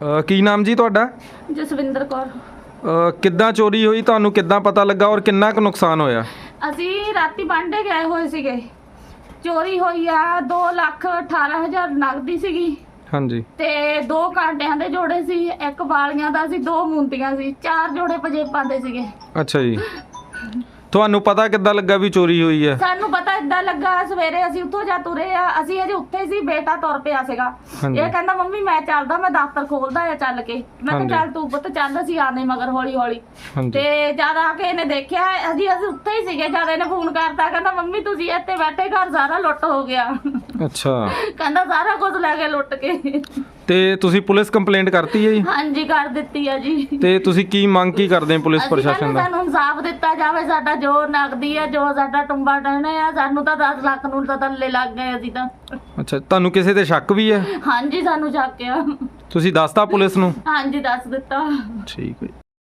ਅ, ਕੀ ਨਾਮ ਜੀ ਤੁਹਾਡਾ? ਜਸਵਿੰਦਰ ਕੌਰ। ਅ, ਕਿੱਦਾਂ ਚੋਰੀ ਹੋਈ? ਤੁਹਾਨੂੰ ਕਿੱਦਾਂ ਪਤਾ ਲੱਗਾ ਔਰ ਕਿੰਨਾ ਕੁ ਨੁਕਸਾਨ ਹੋਇਆ? ਅਸੀਂ ਰਾਤੀ ਬਾਂਡੇ ਗਏ ਹੋਏ ਸੀਗੇ। ਚੋਰੀ ਹੋਈ ਆ 2 ਲੱਖ 18 ਹਜ਼ਾਰ ਨਗਦੀ ਸੀਗੀ। ਹਾਂਜੀ। ਤੇ ਦੋ ਕਾਂਟਿਆਂ ਦੇ ਜੋੜੇ ਸੀ ਇੱਕ ਵਾਲੀਆਂ ਦਾ ਸੀ ਦੋ ਮੁੰਦੀਆਂ ਸੀ ਚਾਰ ਜੋੜੇ ਪਜੇਬਾਂ ਦੇ ਸੀਗੇ। ਅੱਛਾ ਜੀ। ਤੁਹਾਨੂੰ ਪਤਾ ਕਿੱਦਾਂ ਲੱਗਾ ਵੀ ਚੋਰੀ ਹੋਈ ਹੈ? ਸਾਨੂੰ ਪਤਾ ਇਦਾਂ ਲੱਗਾ ਸਵੇਰੇ ਅਸੀਂ ਉੱਥੋਂ ਜਾ ਤੁਰੇ ਆ ਅਸੀਂ ਅਜੇ ਉੱਥੇ ਸੀ ਬੇਟਾ ਤੁਰ ਪਿਆ ਸੀਗਾ। ਹਾਂਜੀ। ਇਹ ਕਹਿੰਦਾ ਮੰਮੀ ਮੈਂ ਚੱਲਦਾ ਮੈਂ ਦਫ਼ਤਰ ਖੋਲਦਾ ਆ ਚੱਲ ਕੇ। ਮੈਂ ਹਾਂਜੀ। ਕਿਹਾ ਚੱਲ ਤੂੰ ਪੁੱਤ ਚੱਲ ਅਸੀਂ ਆਨੇ ਮਗਰ ਹੌਲੀ ਹੌਲੀ। ਹਾਂਜੀ। ਤੇ ਜਦ ਆ ਕੇ ਇਹਨੇ ਦੇਖਿਆ ਅਸੀਂ ਅਸੀਂ ਉੱਥੇ ਹੀ ਸੀਗੇ ਜਦ ਇਹਨੇ ਫੋਨ ਕਰਤਾ ਕਹਿੰਦਾ ਮੰਮੀ ਤੁਸੀਂ ਇੱਥੇ ਬੈਠੇ ਘਰ ਸਾਰਾ ਲੁੱਟ ਹੋ ਗਿਆ। ਅੱਛਾ। ਕਹਿੰਦਾ ਸਾਰਾ ਕੁਝ ਲੈ ਕੇ ਲੁੱਟ ਕੇ। ਤੇ ਤੁਸੀਂ ਪੁਲਿਸ ਕੰਪਲੇਂਟ ਕਰਤੀ ਹੈ ਜੀ? ਹਾਂਜੀ ਕਰ ਦਿੱਤੀ ਆ ਜੀ। ਤੇ ਤੁਸੀਂ ਕੀ ਮੰਗ ਕੀ ਕਰਦੇ ਹੋ ਪੁਲਿਸ ਅਸੀਂ ਪ੍ਰਸ਼ਾਸਨ ਕਹਿੰਦੇ ਦਾ? ਸਾਨੂੰ ਇਨਸਾਫ ਦਿੱਤਾ ਜਾਵੇ ਸਾਡਾ ਜੋ ਨਗਦੀ ਹੈ ਜੋ ਸਾਡਾ ਟੁੰਬਾ ਟਹਿਣਾ ਆ ਸਾਨੂੰ ਤਾਂ 10 ਲੱਖ ਨੂੰ ਤਾਂ ਥੱਲੇ ਲੱਗ ਗਏ ਅਸੀਂ ਤਾਂ। ਅੱਛਾ ਤੁਹਾਨੂੰ ਕਿਸੇ ਤੇ ਸ਼ੱਕ ਵੀ ਹੈ? ਹਾਂਜੀ ਸਾਨੂੰ ਚੱਕਿਆ ਤੁਸੀਂ ਦੱਸਤਾ ਪੁਲਿਸ ਨੂੰ? ਹਾਂਜੀ ਦੱਸ ਦਿੱਤਾ। ਠੀਕ ਹੈ ਜੀ।